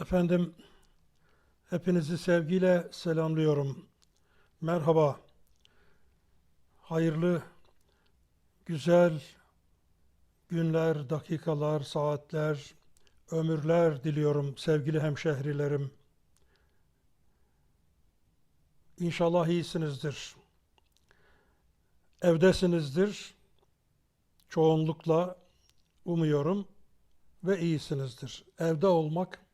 Efendim, hepinizi sevgiyle selamlıyorum. Merhaba. Hayırlı, güzel günler, dakikalar, saatler, ömürler diliyorum sevgili hemşehrilerim. İnşallah iyisinizdir. Evdesinizdir. Çoğunlukla umuyorum ve iyisinizdir. Evde olmak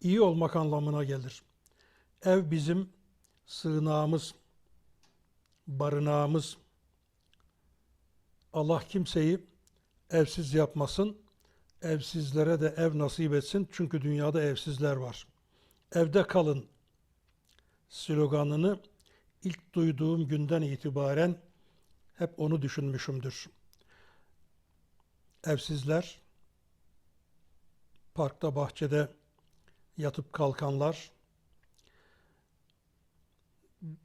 iyi olmak anlamına gelir. Ev bizim sığınağımız, barınağımız. Allah kimseyi evsiz yapmasın. Evsizlere de ev nasip etsin. Çünkü dünyada evsizler var. Evde kalın sloganını ilk duyduğum günden itibaren hep onu düşünmüşümdür. Evsizler parkta, bahçede yatıp kalkanlar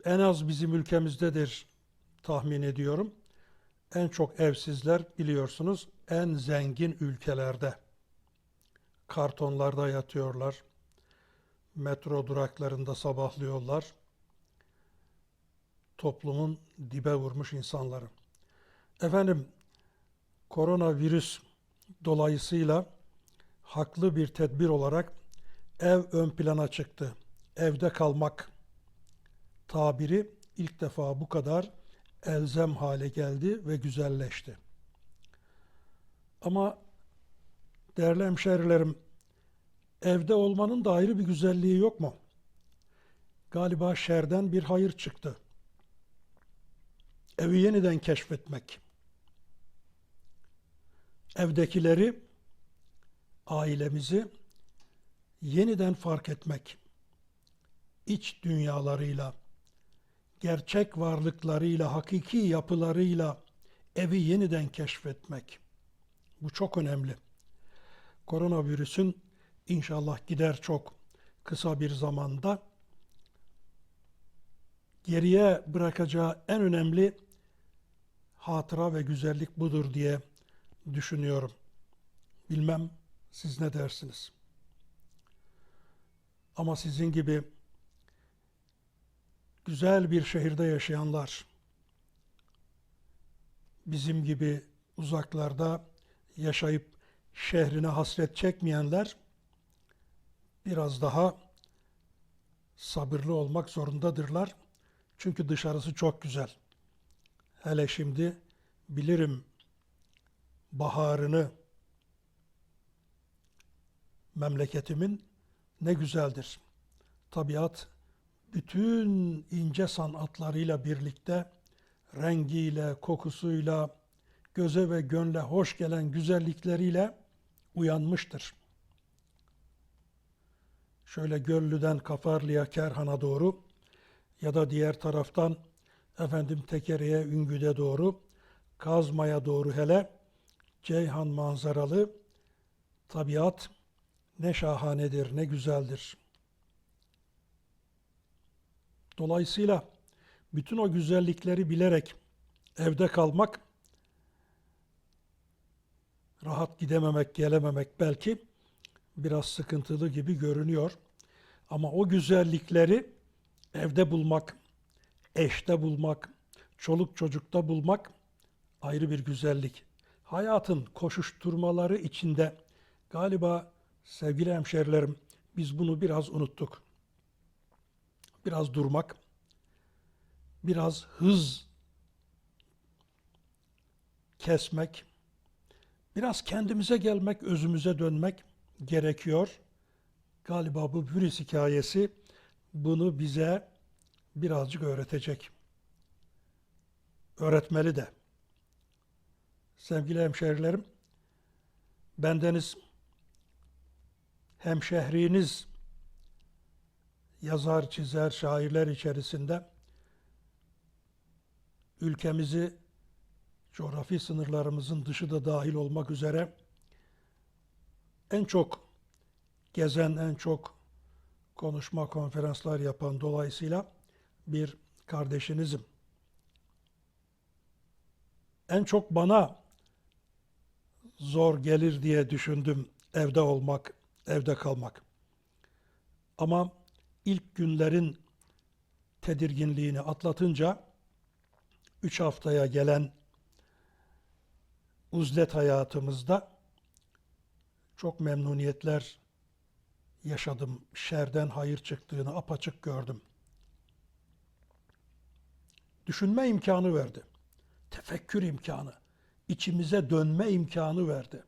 en az bizim ülkemizdedir tahmin ediyorum. En çok evsizler biliyorsunuz en zengin ülkelerde. Kartonlarda yatıyorlar. Metro duraklarında sabahlıyorlar. Toplumun dibe vurmuş insanları. Efendim koronavirüs dolayısıyla haklı bir tedbir olarak ev ön plana çıktı. Evde kalmak tabiri ilk defa bu kadar elzem hale geldi ve güzelleşti. Ama değerli hemşerilerim, evde olmanın da ayrı bir güzelliği yok mu? Galiba şerden bir hayır çıktı. Evi yeniden keşfetmek. Evdekileri, ailemizi yeniden fark etmek, iç dünyalarıyla, gerçek varlıklarıyla, hakiki yapılarıyla evi yeniden keşfetmek. Bu çok önemli. Koronavirüsün inşallah gider çok kısa bir zamanda geriye bırakacağı en önemli hatıra ve güzellik budur diye düşünüyorum. Bilmem siz ne dersiniz? Ama sizin gibi güzel bir şehirde yaşayanlar, bizim gibi uzaklarda yaşayıp şehrine hasret çekmeyenler biraz daha sabırlı olmak zorundadırlar. Çünkü dışarısı çok güzel. Hele şimdi bilirim baharını memleketimin ne güzeldir. Tabiat bütün ince sanatlarıyla birlikte rengiyle, kokusuyla, göze ve gönle hoş gelen güzellikleriyle uyanmıştır. Şöyle Göllü'den Kafarlı'ya, Kerhan'a doğru ya da diğer taraftan efendim Tekere'ye, Üngü'de doğru, Kazma'ya doğru hele Ceyhan manzaralı tabiat ne şahanedir, ne güzeldir. Dolayısıyla bütün o güzellikleri bilerek evde kalmak, rahat gidememek, gelememek belki biraz sıkıntılı gibi görünüyor. Ama o güzellikleri evde bulmak, eşte bulmak, çoluk çocukta bulmak ayrı bir güzellik. Hayatın koşuşturmaları içinde galiba sevgili hemşerilerim biz bunu biraz unuttuk. Biraz durmak, biraz hız kesmek, biraz kendimize gelmek, özümüze dönmek gerekiyor. Galiba bu virüs hikayesi bunu bize birazcık öğretecek. Öğretmeli de. Sevgili hemşehrilerim, bendeniz hemşehriniz yazar, çizer, şairler içerisinde ülkemizi coğrafi sınırlarımızın dışı da dahil olmak üzere en çok gezen, en çok konuşma, konferanslar yapan dolayısıyla bir kardeşinizim. En çok bana zor gelir diye düşündüm evde olmak, evde kalmak. Ama ilk günlerin tedirginliğini atlatınca üç haftaya gelen uzlet hayatımızda çok memnuniyetler yaşadım. Şerden hayır çıktığını apaçık gördüm. Düşünme imkanı verdi. Tefekkür imkanı. içimize dönme imkanı verdi.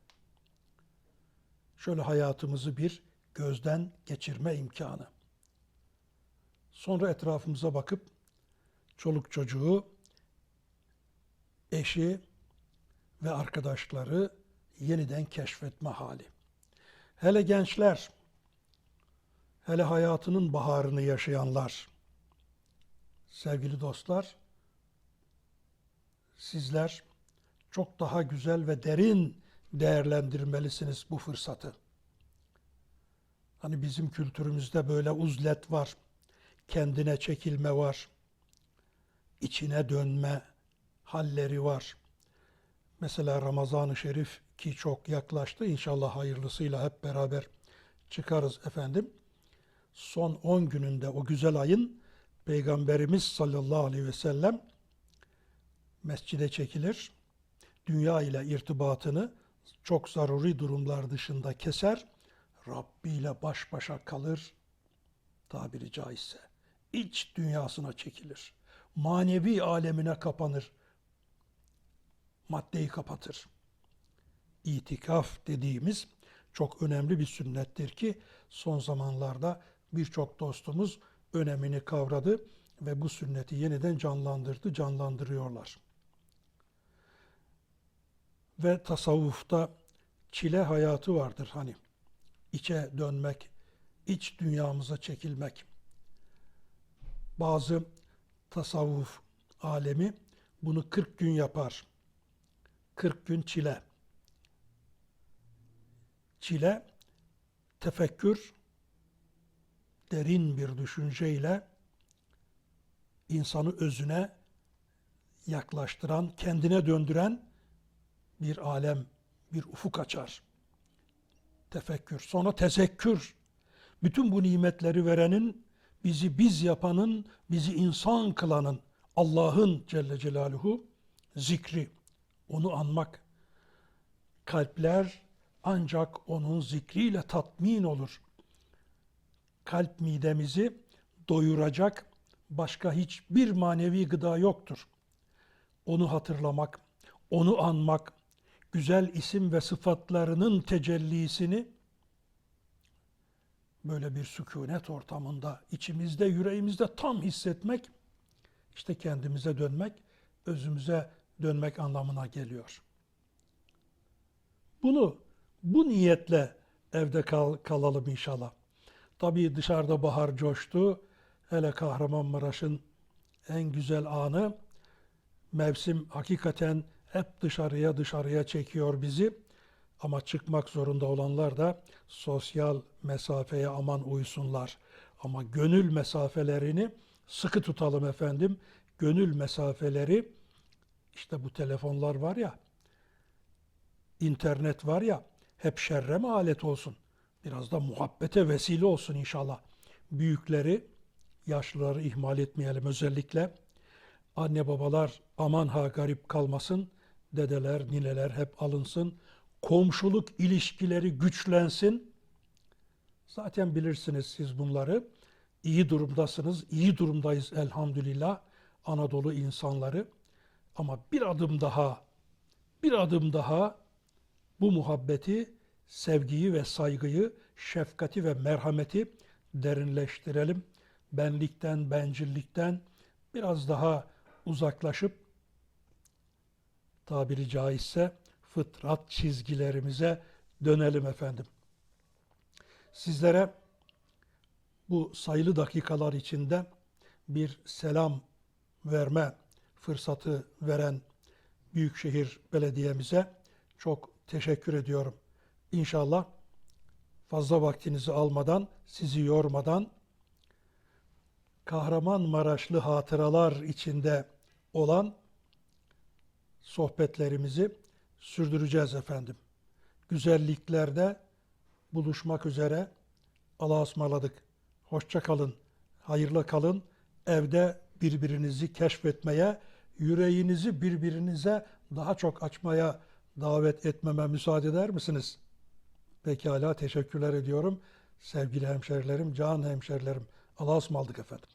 Şöyle hayatımızı bir gözden geçirme imkanı. Sonra etrafımıza bakıp çoluk çocuğu, eşi ve arkadaşları yeniden keşfetme hali. Hele gençler, hele hayatının baharını yaşayanlar, sevgili dostlar, sizler çok daha güzel ve derin değerlendirmelisiniz bu fırsatı. Hani bizim kültürümüzde böyle uzlet var, kendine çekilme var, içine dönme halleri var. Mesela Ramazan-ı Şerif ki çok yaklaştı. İnşallah hayırlısıyla hep beraber çıkarız efendim. Son 10 gününde o güzel ayın Peygamberimiz sallallahu aleyhi ve sellem mescide çekilir. Dünya ile irtibatını çok zaruri durumlar dışında keser. Rabbi ile baş başa kalır tabiri caizse. İç dünyasına çekilir. Manevi alemine kapanır. Maddeyi kapatır. İtikaf dediğimiz çok önemli bir sünnettir ki son zamanlarda birçok dostumuz önemini kavradı ve bu sünneti yeniden canlandırdı, canlandırıyorlar. Ve tasavvufta çile hayatı vardır hani. içe dönmek, iç dünyamıza çekilmek. Bazı tasavvuf alemi bunu 40 gün yapar. 40 gün çile. Çile, tefekkür, derin bir düşünceyle insanı özüne yaklaştıran, kendine döndüren bir alem, bir ufuk açar. Tefekkür. Sonra tezekkür. Bütün bu nimetleri verenin, bizi biz yapanın, bizi insan kılanın, Allah'ın Celle Celaluhu zikri. Onu anmak. Kalpler ancak onun zikriyle tatmin olur. Kalp midemizi doyuracak başka hiçbir manevi gıda yoktur. Onu hatırlamak, onu anmak, güzel isim ve sıfatlarının tecellisini böyle bir sükunet ortamında içimizde, yüreğimizde tam hissetmek, işte kendimize dönmek, özümüze dönmek anlamına geliyor. Bunu bu niyetle evde kal, kalalım inşallah. Tabii dışarıda bahar coştu. Hele Kahramanmaraş'ın en güzel anı mevsim hakikaten hep dışarıya dışarıya çekiyor bizi. Ama çıkmak zorunda olanlar da sosyal mesafeye aman uysunlar. Ama gönül mesafelerini sıkı tutalım efendim. Gönül mesafeleri işte bu telefonlar var ya, internet var ya, hep şerre mi alet olsun? Biraz da muhabbete vesile olsun inşallah. Büyükleri, yaşlıları ihmal etmeyelim özellikle. Anne babalar aman ha garip kalmasın. Dedeler, nineler hep alınsın. Komşuluk ilişkileri güçlensin. Zaten bilirsiniz siz bunları. İyi durumdasınız, iyi durumdayız elhamdülillah. Anadolu insanları. Ama bir adım daha, bir adım daha bu muhabbeti, sevgiyi ve saygıyı, şefkati ve merhameti derinleştirelim. Benlikten, bencillikten biraz daha uzaklaşıp tabiri caizse fıtrat çizgilerimize dönelim efendim. Sizlere bu sayılı dakikalar içinde bir selam verme fırsatı veren Büyükşehir Belediye'mize çok teşekkür ediyorum. İnşallah fazla vaktinizi almadan, sizi yormadan Kahramanmaraşlı hatıralar içinde olan sohbetlerimizi sürdüreceğiz efendim. Güzelliklerde buluşmak üzere. Allah'a ısmarladık. Hoşça kalın. Hayırlı kalın. Evde birbirinizi keşfetmeye, yüreğinizi birbirinize daha çok açmaya davet etmeme müsaade eder misiniz? Pekala teşekkürler ediyorum. Sevgili hemşerilerim, can hemşerilerim. Allah'a ısmarladık efendim.